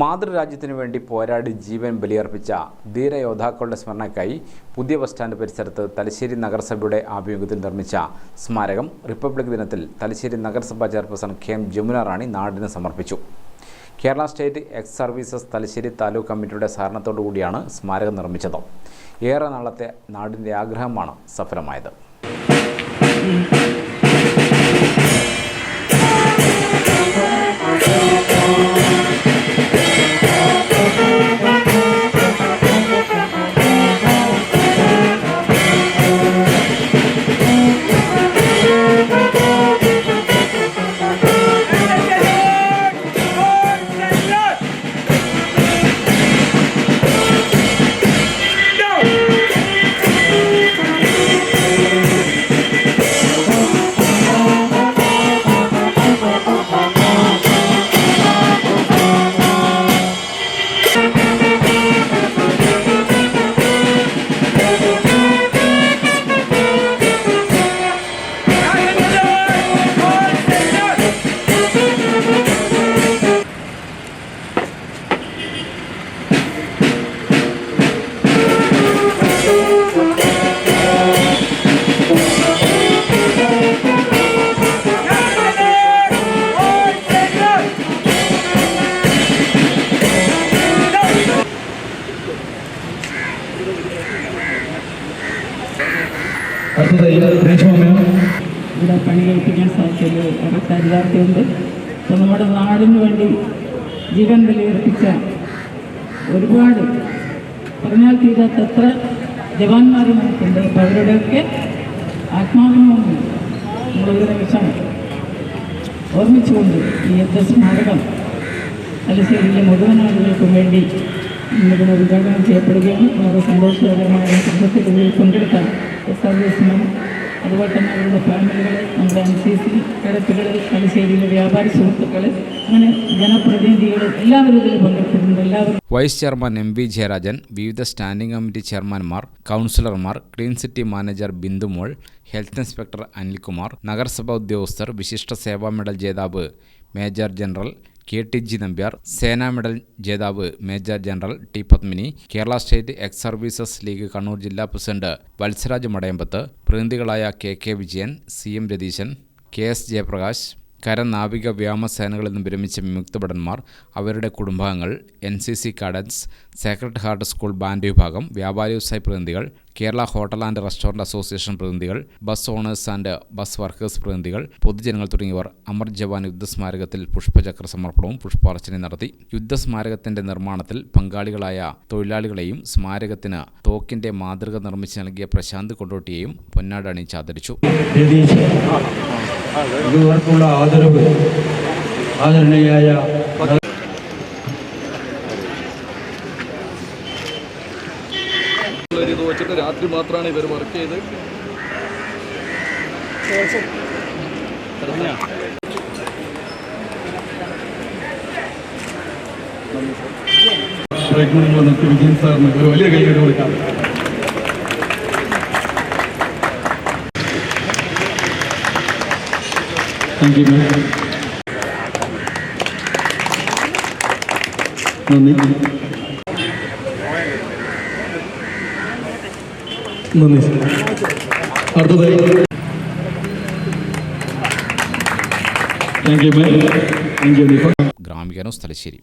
മാതൃരാജ്യത്തിനു വേണ്ടി പോരാടി ജീവൻ ബലിയർപ്പിച്ച ധീരയോദ്ധാക്കളുടെ സ്മരണയ്ക്കായി പുതിയ ബസ് സ്റ്റാൻഡ് പരിസരത്ത് തലശ്ശേരി നഗരസഭയുടെ ആഭിമുഖ്യത്തിൽ നിർമ്മിച്ച സ്മാരകം റിപ്പബ്ലിക് ദിനത്തിൽ തലശ്ശേരി നഗരസഭാ chairperson K M Jamuna Rani നാടിന് സമർപ്പിച്ചു. Kerala state ex services Thalassery taluk കമ്മിറ്റിയുടെ സഹകരണത്തോടു കൂടിയാണ് സ്മാരകം നിർമ്മിച്ചത്. ഏറെ നാളത്തെ നാടിന്റെ ആഗ്രഹമാണ് സഫലമായത്. ഇവിടെ പണി കഴിപ്പിക്കാൻ സാധിച്ചതിൽ ഏറെ ചരിതാർത്ഥ്യമുണ്ട് അപ്പോൾ നമ്മുടെ നാടിന് വേണ്ടി ജീവൻ ബലിയർപ്പിച്ച ഒരുപാട് പറഞ്ഞാൽ തീരാത്തത്ര ജവാന്മാർ നമുക്കുണ്ട് അപ്പോൾ അവരുടെയൊക്കെ ആത്മാവിന് മുമ്പിൽ നമ്മളൊരു നിമിഷം ഓർമ്മിച്ചുകൊണ്ട് ഈ യുദ്ധസ്മാരകം തലശ്ശേരിയിലെ മുഴുവൻ ആളുകൾക്കും വേണ്ടി ഇന്നിവിടെ ഉദ്ഘാടനം ചെയ്യപ്പെടുകയാണ്. വളരെ സന്തോഷകരമായ സംഘത്തിൽ ആർ എസ് സർവീസിനും അതുപോലെ തന്നെ അവരുടെ ഫാമിലികൾ നമ്മുടെ എൻ സി സി കിടപ്പുകൾ തലശ്ശേരിയിലെ വ്യാപാരി സുഹൃത്തുക്കൾ അങ്ങനെ ജനപ്രതിനിധികൾ എല്ലാവരും ഇതിൽ പങ്കെടുത്തിട്ടുണ്ട്. എല്ലാവരും vice chairman M V Jayarajan വിവിധ സ്റ്റാൻഡിംഗ് കമ്മിറ്റി ചെയർമാൻമാർ കൗൺസിലർമാർ clean city manager Bindumol health inspector Anilkumar നഗരസഭാ ഉദ്യോഗസ്ഥർ വിശിഷ്ട സേവാ മെഡൽ ജേതാവ് major general K T G Nambiar Sena medal ജേതാവ് major general T Padmini Kerala state ex services league Kannur ജില്ലാ president Valsaraj Madayambath പ്രതിനിധികളായ K K Vijayan C M Ratheesan K S Jayaprakash കര നാവിക വ്യോമസേനകളിൽ നിന്ന് വിരമിച്ച വിമുക്തഭടന്മാർ അവരുടെ കുടുംബാംഗങ്ങൾ N C C cadets sacred heart school band വിഭാഗം വ്യാപാരി വ്യവസായ പ്രതിനിധികൾ Kerala hotel and restaurant association പ്രതിനിധികൾ bus owners and bus workers പ്രതിനിധികൾ പൊതുജനങ്ങൾ തുടങ്ങിയവർ അമർ ജവാൻ യുദ്ധസ്മാരകത്തിൽ പുഷ്പചക്ര സമർപ്പണവും പുഷ്പാർച്ചനയും നടത്തി. യുദ്ധസ്മാരകത്തിന്റെ നിർമ്മാണത്തിൽ പങ്കാളികളായ തൊഴിലാളികളെയും സ്മാരകത്തിന് തോക്കിന്റെ മാതൃക നിർമ്മിച്ച് നൽകിയ പ്രശാന്ത് കൊണ്ടോട്ടിയെയും പൊന്നാട് അണിയിച്ച് ആദരിച്ചു. ഇവർക്കുള്ള ആദരവ് ആദരണീയായ ഇത് വെച്ചിട്ട് രാത്രി മാത്രമാണ് ഇവർ വർക്ക് ചെയ്ത്. സാറിന് ഒരു വലിയ കൈയ്യടി കൊടുക്കാം. താങ്ക് യു മാം നന്ദി നന്ദി സർ അടുത്തതായി thank you ma'am thank you Deepak Gramika news Thalassery